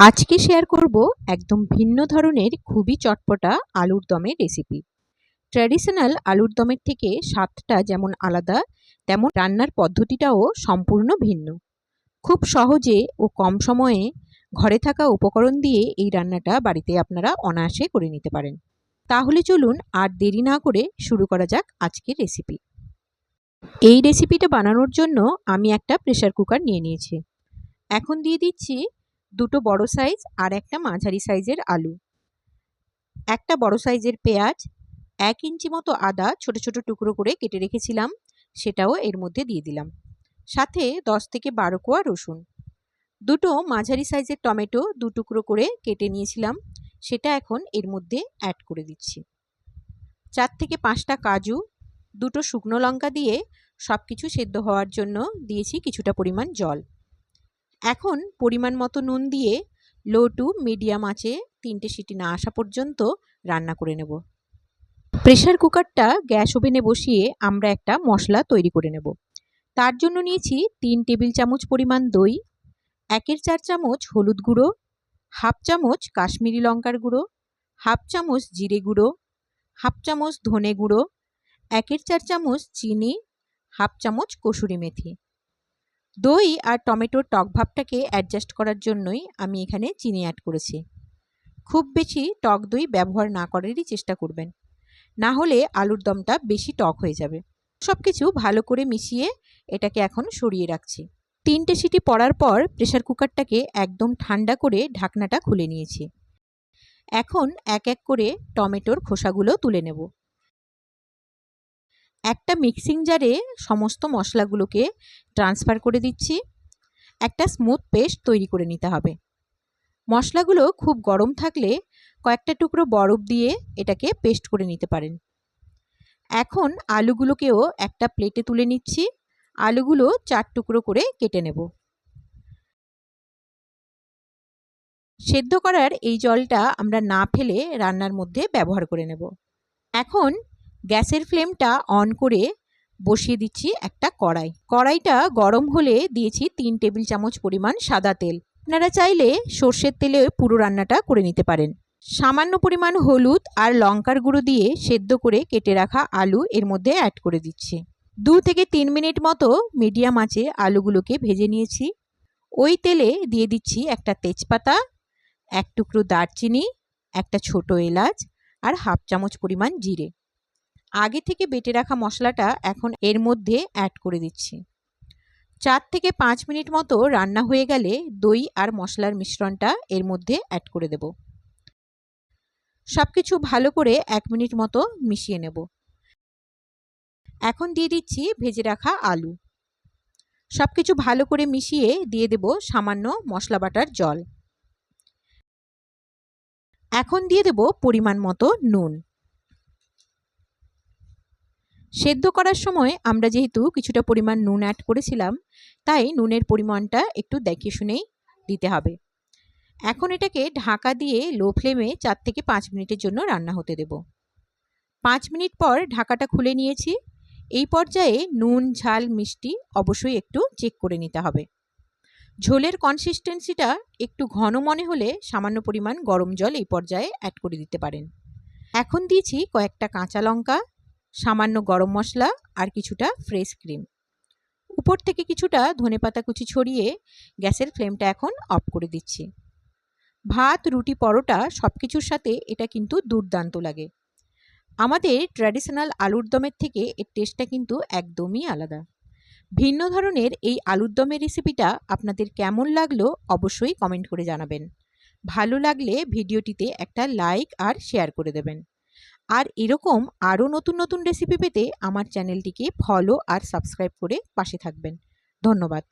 আজকে শেয়ার করব একদম ভিন্ন ধরনের খুবই চটপটা আলুর দমের রেসিপি ট্র্যাডিশনাল আলুর দমের থেকে স্বাদটা যেমন আলাদা, তেমন রান্নার পদ্ধতিটাও সম্পূর্ণ ভিন্ন। খুব সহজে ও কম সময়ে ঘরে থাকা উপকরণ দিয়ে এই রান্নাটা বাড়িতে আপনারা অনায়াসে করে নিতে পারেন। তাহলে চলুন আর দেরি না করে শুরু করা যাক আজকের রেসিপি এই রেসিপিটা বানানোর জন্য আমি একটা প্রেশার কুকার নিয়ে নিয়েছি। এখন দিয়ে দিচ্ছি দুটো বড় সাইজ আর একটা মাঝারি সাইজের আলু। একটা বড় সাইজের পেঁয়াজ, এক ইঞ্চি মতো আদা ছোট ছোট টুকরো করে কেটে রেখেছিলাম, সেটাও এর মধ্যে দিয়ে দিলাম। সাথে দশ থেকে বারো কোয়া রসুন। দুটো মাঝারি সাইজের টমেটো দু টুকরো করে কেটে নিয়েছিলাম, সেটা এখন এর মধ্যে অ্যাড করে দিচ্ছি। চার থেকে পাঁচটা কাজু, দুটো শুকনো লঙ্কা দিয়ে সব কিছু সেদ্ধ হওয়ার জন্য দিয়েছি কিছুটা পরিমাণ জল। এখন পরিমাণ মতো নুন দিয়ে লো টু মিডিয়াম আঁচে তিনটে সিটি না আসা পর্যন্ত রান্না করে নেব। প্রেশার কুকারটা গ্যাস ওভেনে বসিয়ে আমরা একটা মশলা তৈরি করে নেব। তার জন্য নিয়েছি তিন টেবিল চামচ পরিমাণ দই, একের চার চামচ হলুদ গুঁড়ো, হাফ চামচ কাশ্মীরি লঙ্কার গুঁড়ো, হাফ চামচ জিরে গুঁড়ো, হাফ চামচ ধনে গুঁড়ো, একের চার চামচ চিনি, হাফ চামচ কসুরি মেথি। দই আর টমেটোর টক ভাবটাকে অ্যাডজাস্ট করার জন্যই আমি এখানে চিনি অ্যাড করেছি। খুব বেশি টক দই ব্যবহার না করারই চেষ্টা করবেন। না হলে আলুর দমটা বেশি টক হয়ে যাবে। সব কিছু ভালো করে মিশিয়ে এটাকে এখন সরিয়ে রাখছি। তিনটে সিটি পড়ার পর প্রেশার কুকারটাকে একদম ঠান্ডা করে ঢাকনাটা খুলে নিয়েছি। এখন এক এক করে টমেটোর খোসাগুলো তুলে নেব। একটা মিক্সিং জারে সমস্ত মশলাগুলোকে ট্রান্সফার করে দিচ্ছি। একটা স্মুথ পেস্ট তৈরি করে নিতে হবে। মশলাগুলো খুব গরম থাকলে কয়েকটা টুকরো বরফ দিয়ে এটাকে পেস্ট করে নিতে পারেন। এখন আলুগুলোকেও একটা প্লেটে তুলে নিচ্ছি। আলুগুলো চার টুকরো করে কেটে নেব। সেদ্ধ করার এই জলটা আমরা না ফেলে রান্নার মধ্যে ব্যবহার করে নেব। এখন গ্যাসের ফ্লেমটা অন করে বসিয়ে দিচ্ছি একটা কড়াই। কড়াইটা গরম হলে দিয়েছি তিন টেবিল চামচ পরিমাণ সাদা তেল। আপনারা চাইলে সর্ষের তেলে পুরো রান্নাটা করে নিতে পারেন। সামান্য পরিমাণ হলুদ আর লঙ্কার গুঁড়ো দিয়ে সেদ্ধ করে কেটে রাখা আলু এর মধ্যে অ্যাড করে দিচ্ছি। দু থেকে তিন মিনিট মতো মিডিয়াম আঁচে আলুগুলোকে ভেজে নিয়েছি। ওই তেলে দিয়ে দিচ্ছি একটা তেজপাতা, এক টুকরো দারচিনি, একটা ছোট এলাচ আর হাফ চামচ পরিমাণ জিরে। আগে থেকে বেটে রাখা মশলাটা এখন এর মধ্যে অ্যাড করে দিচ্ছি। চার থেকে পাঁচ মিনিট মতো রান্না হয়ে গেলে দই আর মশলার মিশ্রণটা এর মধ্যে অ্যাড করে দেব। সব কিছু ভালো করে এক মিনিট মতো মিশিয়ে নেব। এখন দিয়ে দিচ্ছি ভেজে রাখা আলু। সব কিছু ভালো করে মিশিয়ে দিয়ে দেব সামান্য মশলা বাটার জল। এখন দিয়ে দেব পরিমাণ মতো নুন। সেদ্ধ করার সময় আমরা যেহেতু কিছুটা পরিমাণ নুন অ্যাড করেছিলাম, তাই নুনের পরিমাণটা একটু দেখে শুনেই দিতে হবে। এখন এটাকে ঢাকা দিয়ে লো ফ্লেমে চার থেকে পাঁচ মিনিটের জন্য রান্না হতে দেব। পাঁচ মিনিট পর ঢাকাটা খুলে নিয়েছি। এই পর্যায়ে নুন, ঝাল, মিষ্টি অবশ্যই একটু চেক করে নিতে হবে। ঝোলের কনসিস্টেন্সিটা একটু ঘন মনে হলে সামান্য পরিমাণ গরম জল এই পর্যায়ে অ্যাড করে দিতে পারেন। এখন দিয়েছি কয়েকটা কাঁচা লঙ্কা সামান্য গরম মশলা আর কিছুটা ফ্রেশ ক্রিম উপর থেকে কিছুটা ধনেপাতা কুচি ছড়িয়ে গ্যাসের ফ্লেমটা এখন অফ করে দিচ্ছি। ভাত, রুটি, পরোটা সব কিছুর সাথে এটা কিন্তু দুর্দান্ত লাগে। আমাদের ট্র্যাডিশনাল আলুর দমের থেকে এর টেস্টটা কিন্তু একদমই আলাদা। ভিন্ন ধরনের এই আলুর দমের রেসিপিটা আপনাদের কেমন লাগল অবশ্যই কমেন্ট করে জানাবেন। ভালো লাগলে ভিডিওটিতে একটা লাইক আর শেয়ার করে দেবেন। আর এরকম আরও নতুন নতুন রেসিপি পেতে আমার চ্যানেলটিকে ফলো আর সাবস্ক্রাইব করে পাশে থাকবেন। ধন্যবাদ।